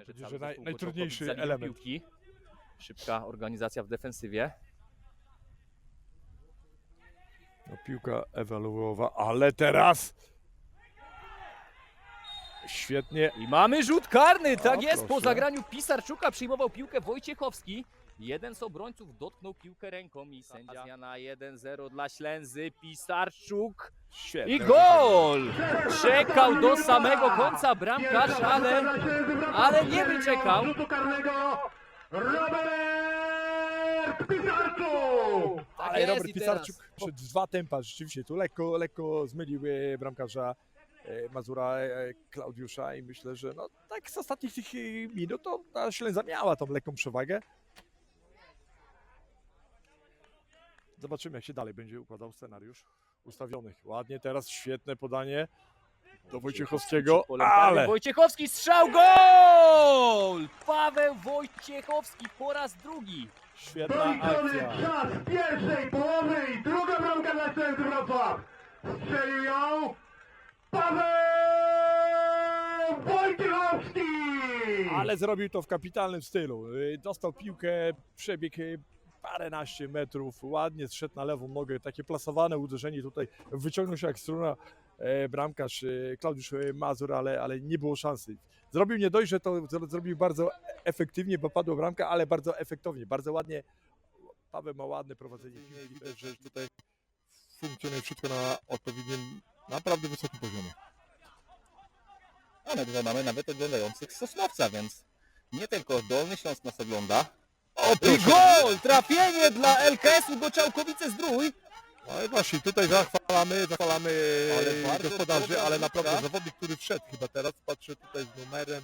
że Będzie, cały że naj- najtrudniejszy element. Piłki. Szybka organizacja w defensywie. No, piłka ewaluowa, ale teraz świetnie. I mamy rzut karny, tak O, jest. Po proszę. zagraniu Pisarczuka przyjmował piłkę Wojciechowski. Jeden z obrońców dotknął piłkę ręką i sędzia zmiana 1-0 dla Ślęzy. Pisarczuk Świetnie. i gol! Czekał do samego końca bramkarz, ale, ale nie wyczekał. Robert Pisarczuk! Tak Ale jest Robert i teraz. Pisarczuk przed dwa tempa rzeczywiście tu lekko, lekko zmylił e, bramkarza e, Mazura e, Klaudiusza i myślę, że no tak z ostatnich tych e, minut to ta Ślęza miała tą lekką przewagę. Zobaczymy jak się dalej będzie układał scenariusz ustawionych. Ładnie teraz, świetne podanie do Wojciechowskiego, ale Wojciechowski strzał gol! Paweł Wojciechowski po raz drugi. świetna akcja. czas pierwszej połowy i druga bramka dla Ślęzy Wrocław. Strzelił ją Paweł Wojciechowski! Ale zrobił to w kapitalnym stylu. Y, Dostał piłkę, przebieg y, paręnaście metrów, ładnie zszedł na lewą nogę, takie plasowane uderzenie tutaj, wyciągnął się jak struna e, bramkarz e, Klaudiusz e, Mazur, ale, ale nie było szansy. Zrobił nie dość, że to zro- zrobił bardzo efektywnie, bo padła bramka, ale bardzo efektownie, bardzo ładnie. Paweł ma ładne prowadzenie widać, że tutaj funkcjonuje wszystko na odpowiednim, naprawdę wysokim poziomie. A my tutaj mamy nawet oglądających Sosnowca, więc nie tylko Dolny Śląsk nas ogląda. O, I gol! Trafienie dla LKS-u Goczałkowice Zdrój. No i właśnie, tutaj zachwalamy, zachwalamy Ale bardzo gospodarzy, dobra ale naprawdę zawodnik, który wszedł chyba teraz, patrzę tutaj z numerem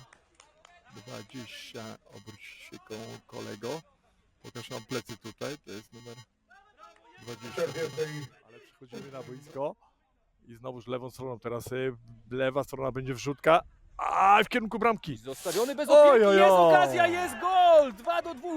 20, obróć się koło kolego, pokaż nam plecy tutaj, to jest numer 20, ale przechodzimy na boisko i znowuż lewą stroną, teraz y, lewa strona będzie wrzutka, a w kierunku bramki. Zostawiony bez Oj, opieki, oj, jest oj. okazja, jest gol! 2 do 2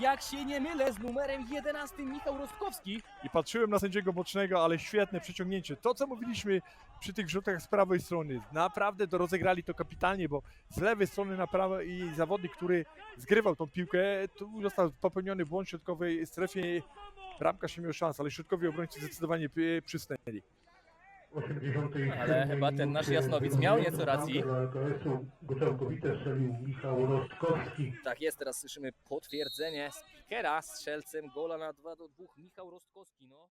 jak się nie mylę, z numerem 11 Michał Rostkowski. I patrzyłem na sędziego bocznego, ale świetne przeciągnięcie. To, co mówiliśmy przy tych rzutach z prawej strony, naprawdę to rozegrali to kapitalnie, bo z lewej strony na prawo i zawodnik, który zgrywał tą piłkę, tu został popełniony błąd środkowej strefie. Bramka się miał szans, ale środkowi obrońcy zdecydowanie przysnęli. Ale chyba ten nasz Jasnowic miał nieco racji. Tak jest, teraz słyszymy potwierdzenie speakera strzelcem gola na 2 do 2 Michał Rostkowski. No.